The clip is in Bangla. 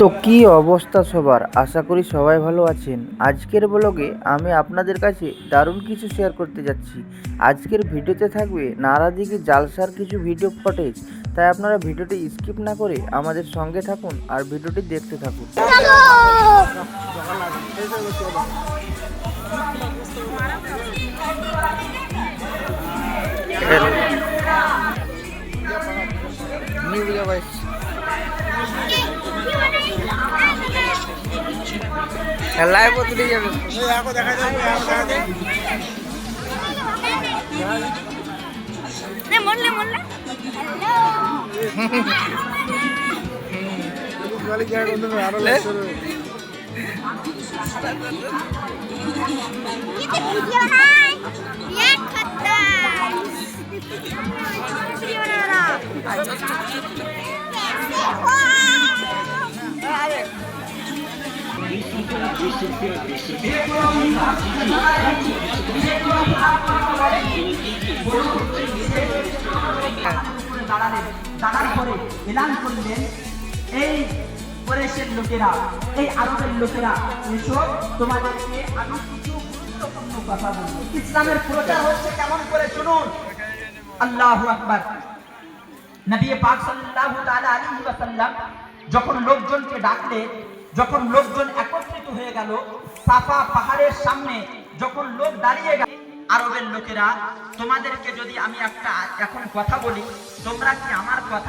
তো কি অবস্থা সবার? আশা করি সবাই ভালো আছেন। আজকের ব্লগে আমি আপনাদের কাছে দারুণ কিছু শেয়ার করতে যাচ্ছি। আজকের ভিডিওতে থাকবে নারাদিঘি জালসার কিছু ভিডিও ফুটেজ তাই আপনারা ভিডিওটি স্কিপ না করে আমাদের সঙ্গে থাকুন আর ভিডিওটি দেখতে থাকুন। খেলায় বদলে যাবে। মোল্লা মোল্লা। দাঁড়ার পরে এলান করলেন এই লোকেরা এই আরবের লোকেরা এসো তোমাদেরকে কিছু গুরুত্বপূর্ণ কথা বলব ইসলামের প্রচার হচ্ছে কেমন করে শুনুন আল্লাহু আকবার নবী পাক তাআলা আলাইহি ওয়াসাল্লাম যখন লোকজনকে ডাকলে, যখন লোকজন একত্রিত হয়ে গেল। সাফা পাহাড়ের সামনে যখন লোক দাঁড়িয়ে গেল, আরবের লোকেরা, তোমাদেরকে যদি আমি একটা, এখন কথা বলি, তোমরা কি আমার কথা